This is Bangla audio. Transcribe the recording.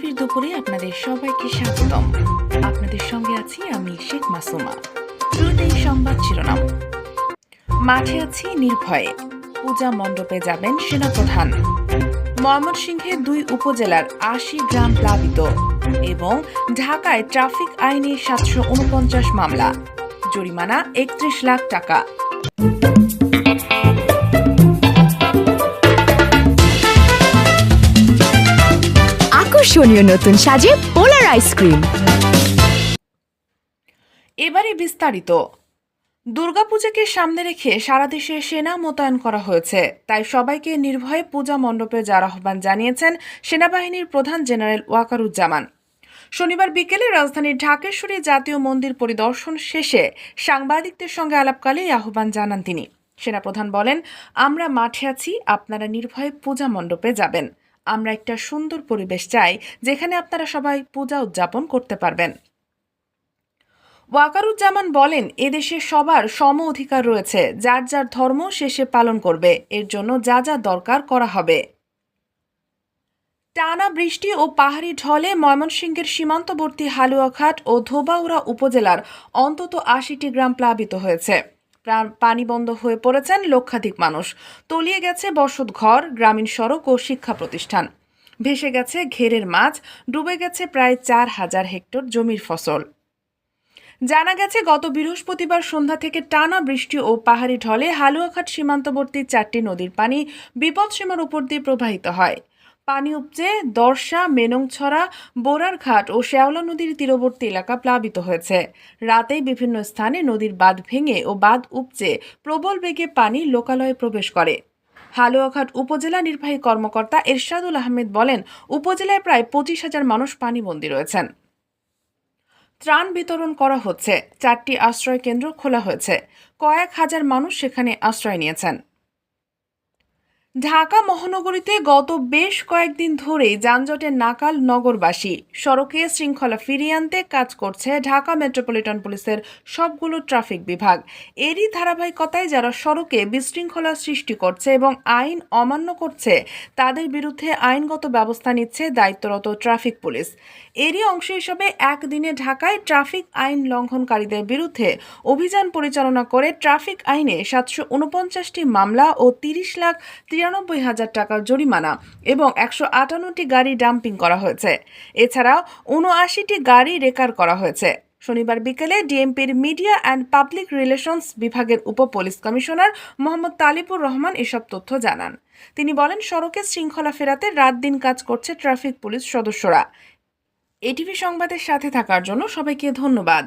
এটিভির দুপুরে আপনাদের সবাইকে স্বাগতম। আপনাদের সঙ্গে আছি আমি শেখ মাসুমা। শুরুতেই সংবাদ শিরোনাম। মাঠে আছি নির্ভয়ে। পূজা মণ্ডপে যাবেন সেনাপ্রধান। ময়মনসিংহে দুই উপজেলার আশি গ্রাম প্লাবিত এবং ঢাকায় ট্রাফিক আইনে সাতশো উনপঞ্চাশ মামলা। জরিমানা একত্রিশ লাখ টাকা। আকর্ষণীয় নতুন সাজে পোলার আইসক্রিম এবারে বিস্তারিত। দুর্গাপূজাকে সামনে রেখে সারা দেশে সেনা মোতায়েন করা হয়েছে। তাই সবাইকে নির্ভয়ে পূজা মণ্ডপে যাওয়ার আহ্বান জানিয়েছেন সেনাবাহিনীর প্রধান জেনারেল ওয়াকারুজ্জামান। শনিবার বিকেলে রাজধানীর ঢাকেশ্বরী জাতীয় মন্দির পরিদর্শন শেষে সাংবাদিকদের সঙ্গে আলাপকালে এই আহ্বান জানান তিনি। সেনাপ্রধান বলেন, আমরা মাঠে আছি, আপনারা নির্ভয়ে পূজা মণ্ডপে যাবেন। আমরা একটা সুন্দর পরিবেশ চাই যেখানে আপনারা সবাই পূজা উদযাপন করতে পারবেন। ওয়াকারুজ্জামান বলেন, এদেশে সবার সম অধিকার রয়েছে, যার যার ধর্ম শেষে পালন করবে, এর জন্য যা যা দরকার করা হবে। টানা বৃষ্টি ও পাহাড়ি ঢলে ময়মনসিংহের সীমান্তবর্তী হালুয়াঘাট ও ধোবাউড়া উপজেলার অন্তত আশিটি গ্রাম প্লাবিত হয়েছে। পানি বন্ধ হয়ে পড়েছেন লক্ষাধিক মানুষ। তলিয়ে গেছে বসত ঘর, গ্রামীণ সড়ক ও শিক্ষা প্রতিষ্ঠান। ভেসে গেছে ঘেরের মাছ, ডুবে গেছে প্রায় চার হাজার হেক্টর জমির ফসল। জানা গেছে, গত বৃহস্পতিবার সন্ধ্যা থেকে টানা বৃষ্টি ও পাহাড়ি ঢলে হালুয়াঘাট সীমান্তবর্তী চারটি নদীর পানি বিপদসীমার উপর দিয়ে প্রবাহিত হয়। পানি উপচে দর্শা, মেনংছড়া, বোরারঘাট ও শেওলা নদীর তীরবর্তী এলাকা প্লাবিত হয়েছে। রাতেই বিভিন্ন স্থানে নদীর বাঁধ ভেঙে ও বাঁধ উপচে প্রবল বেগে পানি লোকালয়ে প্রবেশ করে। হালুয়াঘাট উপজেলা নির্বাহী কর্মকর্তা এরশাদুল আহমেদ বলেন, উপজেলায় প্রায় পঁচিশ হাজার মানুষ পানিবন্দী রয়েছেন। ত্রাণ বিতরণ করা হচ্ছে। চারটি আশ্রয় কেন্দ্র খোলা হয়েছে। কয়েক হাজার মানুষ সেখানে আশ্রয় নিয়েছেন। ঢাকা মহানগরীতে গত বেশ কয়েকদিন ধরেই যানজটের নাকাল নগরবাসী। সড়কে শৃঙ্খলা ফিরিয়ে আনতে কাজ করছে ঢাকা মেট্রোপলিটন পুলিশের সবগুলো ট্রাফিক বিভাগ। এরই ধারাবাহিকতায় যারা সড়কে বিশৃঙ্খলা সৃষ্টি করছে এবং আইন অমান্য করছে, তাদের বিরুদ্ধে আইনগত ব্যবস্থা নিচ্ছে দায়িত্বরত ট্রাফিক পুলিশ। এরই অংশ হিসেবে একদিনে ঢাকায় ট্রাফিক আইন লঙ্ঘনকারীদের বিরুদ্ধে অভিযান পরিচালনা করে ট্রাফিক আইনে সাতশো উনপঞ্চাশটি মামলা ও তিরিশ লাখ তিরানব্বই হাজার টাকার জরিমানা এবং একশো আটান্নটি গাড়ি ডাম্পিং করা হয়েছে। এছাড়াও উনআশিটি গাড়ি রেকার করা হয়েছে। শনিবার বিকেলে ডিএমপির মিডিয়া অ্যান্ড পাবলিক রিলেশনস বিভাগের উপ পুলিশ কমিশনার মোহাম্মদ তালিবুর রহমান এসব তথ্য জানান। তিনি বলেন, সড়কে শৃঙ্খলা ফেরাতে রাত দিন কাজ করছে ট্রাফিক পুলিশ সদস্যরা। এটিভি সংবাদের সাথে থাকার জন্য সবাইকে ধন্যবাদ।